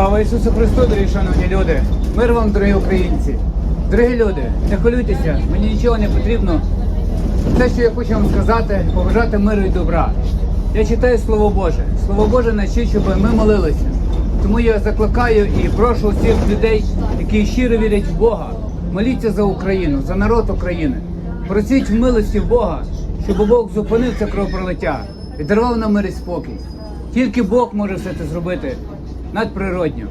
Слава Ісусу Христу, дорогі шановні люди! Мир вам, дорогі українці! Дорогі люди, не хвилюйтеся, мені нічого не потрібно. Те, що я хочу вам сказати, побажати миру і добра. Я читаю Слово Боже. Слово Боже навчить, щоб ми молилися. Тому я закликаю і прошу усіх людей, які щиро вірять в Бога, моліться за Україну, за народ України. Просіть в милості Бога, щоб Бог зупинив це кровопролиття і дарував нам мир і спокій. Тільки Бог може все це зробити надприродньо.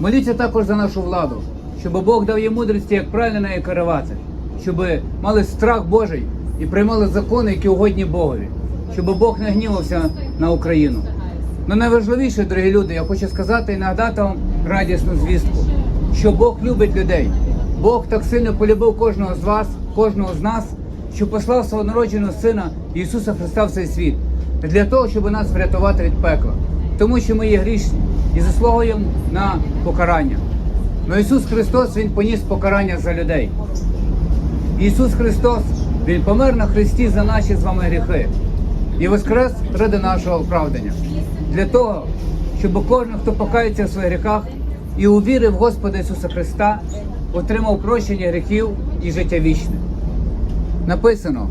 Моліться також за нашу владу, щоб Бог дав їй мудрості, як правильно нею керувати, щоб мали страх Божий і приймали закони, які угодні Богові, щоб Бог не гнівався на Україну. Ну найважливіше, дорогі люди, я хочу сказати і нагадати вам радісну звістку, що Бог любить людей. Бог так сильно полюбив кожного з вас, кожного з нас, що послав свого народженого Сина Ісуса Христа в цей світ для того, щоб нас врятувати від пекла, тому що ми є грішні і заслуговуємо на покарання. Но Ісус Христос Він поніс покарання за людей. Ісус Христос, Він помер на Христі за наші з вами гріхи і воскрес ради нашого оправдання. Для того, щоб кожен, хто покається в своїх гріхах і увірив в Господа Ісуса Христа, отримав прощення гріхів і життя вічне. Написано,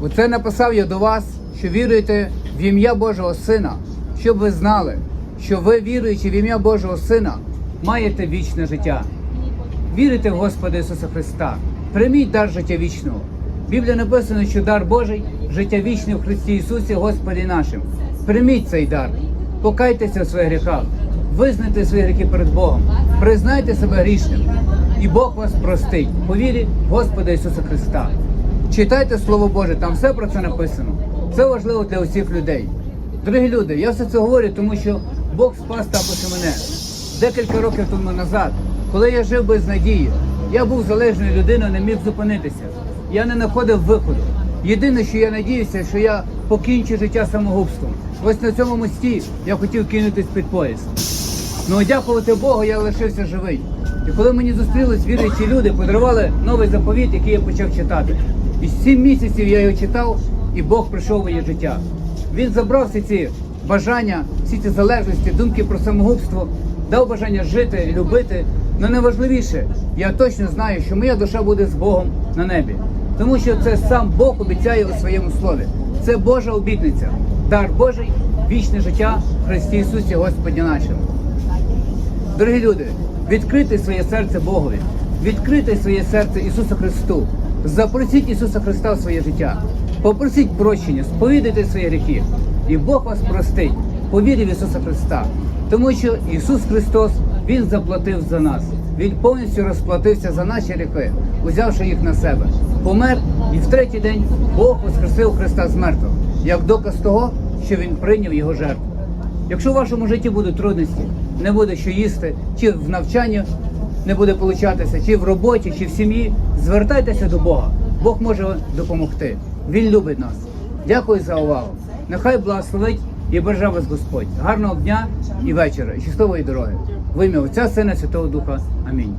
Оце написав я до вас, що віруєте в ім'я Божого Сина, щоб ви знали, що ви, віруючи в ім'я Божого Сина, маєте вічне життя. Вірите в Господа Ісуса Христа, прийміть дар життя вічного. В Біблії написано, що дар Божий життя вічне в Христі Ісусі, Господі нашим. Прийміть цей дар, покайтеся в своїх гріхах, визнайте свої гріхи перед Богом, признайте себе грішним, і Бог вас простить по Господа Ісуса Христа. Читайте Слово Боже, там все про це написано. Це важливо для усіх людей. Дорогі люди, я все це говорю, тому що Бог спас також мене. Декілька років тому назад, коли я жив без надії, я був залежною людиною, не міг зупинитися. Я не знаходив виходу. Єдине, що я надіюся, що я покінчу життя самогубством. Ось на цьому мості я хотів кинутись під поїзд. Ну, дякувати Богу, я лишився живий. І коли мені зустрілись віруючі люди, подарували новий заповіт, який я почав читати. І сім місяців я його читав, і Бог прийшов моє життя. Він забрав всі ці бажання, всі ці залежності, думки про самогубство, дав бажання жити, любити. Але найважливіше, я точно знаю, що моя душа буде з Богом на небі. Тому що це сам Бог обіцяє у своєму слові. Це Божа обітниця, дар Божий, вічне життя в Христі Ісусі Господі нашому. Дорогі люди, відкрийте своє серце Богові, відкрийте своє серце Ісусу Христу. Запросіть Ісуса Христа в своє життя. Попросіть прощення, сповідайте свої гріхи. І Бог вас простить, повірив в Ісуса Христа. Тому що Ісус Христос, Він заплатив за нас. Він повністю розплатився за наші гріхи, узявши їх на себе. Помер і в третій день Бог воскресив Христа з мертвих, як доказ того, що Він прийняв Його жертву. Якщо в вашому житті будуть трудності, не буде що їсти, чи в навчанні не буде получатися, чи в роботі, чи в сім'ї, звертайтеся до Бога. Бог може допомогти. Він любить нас. Дякую за увагу. Нехай благословить і береже вас Господь. Гарного дня і вечора, і щасливої дороги. В ім'я Отця, Сина, Святого Духа. Амінь.